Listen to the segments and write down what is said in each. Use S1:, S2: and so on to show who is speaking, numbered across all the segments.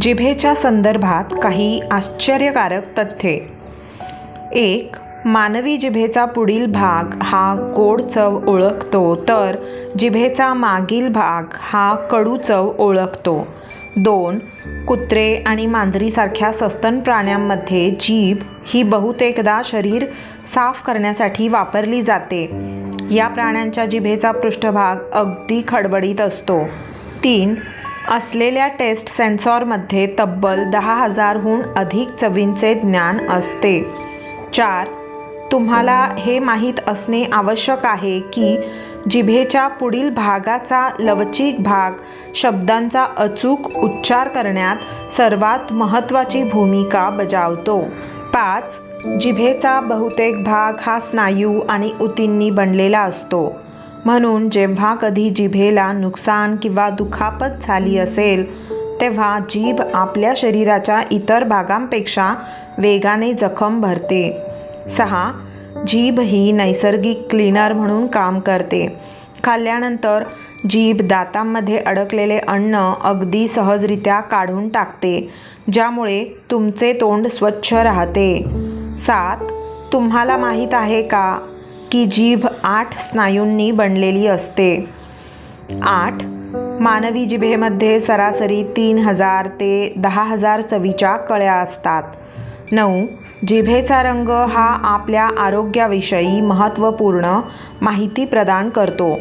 S1: जिभेच्या संदर्भात काही आश्चर्यकारक तथ्ये. एक मानवी जिभेचा पुढील भाग हा गोड चव ओळखतो तर जिभेचा मागील भाग हा कडू चव ओळखतो. दोन कुत्रे आणि मांजरीसारख्या सस्तन प्राण्यांमध्ये जीभ ही बहुतेकदा शरीर साफ करण्यासाठी वापरली जाते. या प्राण्यांच्या जिभेचा पृष्ठभाग अगदी खडबडीत असतो. तीन असलेल्या टेस्ट सेन्सॉरमध्ये तब्बल दहा हजारहून अधिक चवींचे ज्ञान असते. चार तुम्हाला हे माहीत असणे आवश्यक आहे की जिभेच्या पुढील भागाचा लवचिक भाग शब्दांचा अचूक उच्चार करण्यात सर्वात महत्त्वाची भूमिका बजावतो. पाच जिभेचा बहुतेक भाग हा स्नायू आणि उतींनी बनलेला असतो. म्हणून जेव्हा कधी जिभेला नुकसान किंवा दुखापत झाली असेल तेव्हा जीभ आपल्या शरीराच्या इतर भागांपेक्षा वेगाने जखम भरते. सहा जीभ ही नैसर्गिक क्लीनर म्हणून काम करते. खाल्ल्यानंतर जीभ दातांमध्ये अडकलेले अन्न अगदी सहजरित्या काढून टाकते ज्यामुळे तुमचे तोंड स्वच्छ राहते. सात तुम्हाला माहीत आहे का की जीभ आठ स्नायूंनी बनलेली असते. आठ. मानवी जिभेमध्ये सरासरी तीन हजार ते दहा हजार चवीच्या कळ्या असतात. नऊ. जिभेचा रंग हा आपल्या आरोग्याविषयी महत्त्वपूर्ण माहिती प्रदान करतो.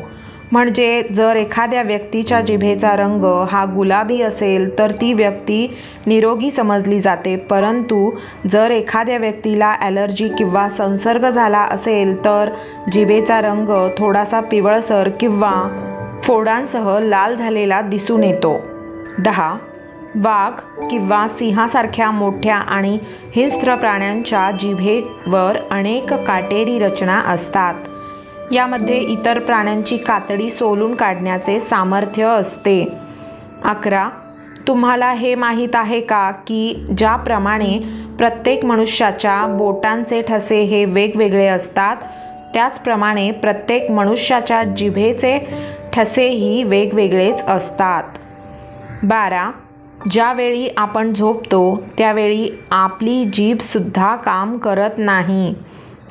S1: म्हणजे जर एखाद्या व्यक्तीच्या जिभेचा रंग हा गुलाबी असेल तर ती व्यक्ती निरोगी समजली जाते. परंतु जर एखाद्या व्यक्तीला ॲलर्जी किंवा संसर्ग झाला असेल तर जिभेचा रंग थोडासा पिवळसर किंवा फोडांसह लाल झालेला दिसून येतो. दहा. वाघ किंवा सिंहासारख्या मोठ्या आणि हिंस्त्र प्राण्यांच्या जिभेवर अनेक काटेरी रचना असतात. यामध्ये इतर प्राण्यांची कातडी सोलून काढण्याचे सामर्थ्य असते. अकरा तुम्हाला हे माहीत आहे का की ज्याप्रमाणे प्रत्येक मनुष्याच्या बोटांचे ठसे हे वेगवेगळे असतात त्याचप्रमाणे प्रत्येक मनुष्याच्या जिभेचे ठसेही वेगवेगळेच असतात. बारा ज्यावेळी आपण झोपतो त्यावेळी आपली जीभसुद्धा काम करत नाही.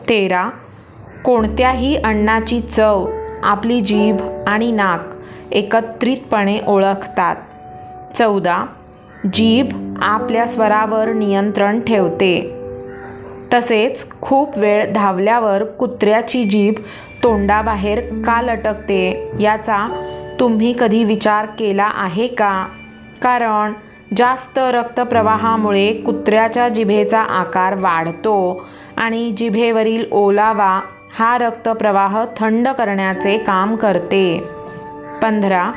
S1: तेरा कोणत्याही अन्नाची चव आपली जीभ आणि नाक एकत्रितपणे ओळखतात. चौदा. जीभ आपल्या स्वरावर नियंत्रण ठेवते. तसेच खूप वेळ धावल्यावर कुत्र्याची जीभ तोंडाबाहेर का लटकते याचा तुम्ही कधी विचार केला आहे का? कारण जास्त रक्तप्रवाहामुळे कुत्र्याच्या जिभेचा आकार वाढतो आणि जिभेवरील ओलावा हा रक्तप्रवाह थंड करण्याचे काम करते. पंधरा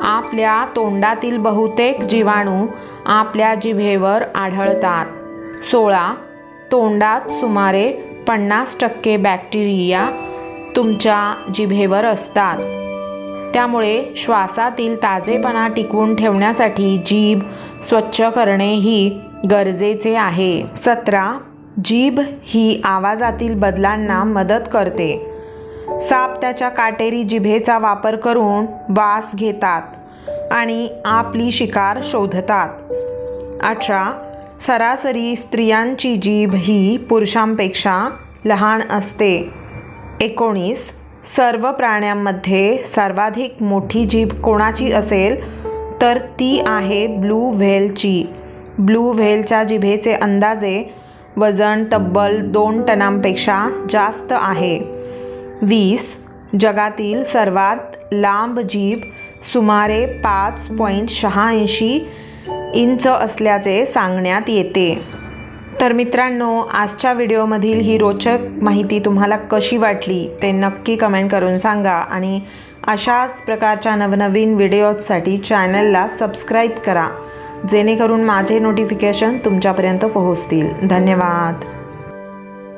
S1: आपल्या तोंडातील बहुतेक जीवाणू आपल्या जिभेवर आढळतात. सोळा तोंडात सुमारे पन्नास टक्के बॅक्टेरिया तुमच्या जिभेवर असतात. त्यामुळे श्वासातील ताजेपणा टिकवून ठेवण्यासाठी जीभ स्वच्छ करणे ही गरजेचे आहे. सतरा जीभ ही आवाजातील बदलांना मदत करते. साप त्याच्या काटेरी जिभेचा वापर करून वास घेतात आणि आपली शिकार शोधतात. अठरा. सरासरी स्त्रियांची जीभ ही पुरुषांपेक्षा लहान असते. एकोणीस. सर्व प्राण्यांमध्ये सर्वाधिक मोठी जीभ कोणाची असेल? तर ती आहे ब्लू व्हेलची. ब्लू व्हेलच्या जिभेचे अंदाजे वजन तब्बल दोन टनांपेक्षा जास्त आहे. वीस जगातील सर्वात लांब जीभ सुमारे पाच पॉईंट शहाऐंशी इंच असल्याचे सांगण्यात येते. तर मित्रांनो आजच्या व्हिडिओमधील ही रोचक माहिती तुम्हाला कशी वाटली ते नक्की कमेंट करून सांगा आणि अशाच प्रकारच्या नवनवीन व्हिडिओजसाठी चॅनलला सबस्क्राईब करा. जेणेकरून माझे नोटिफिकेशन तुमच्यापर्यंत पोहोचतील. धन्यवाद.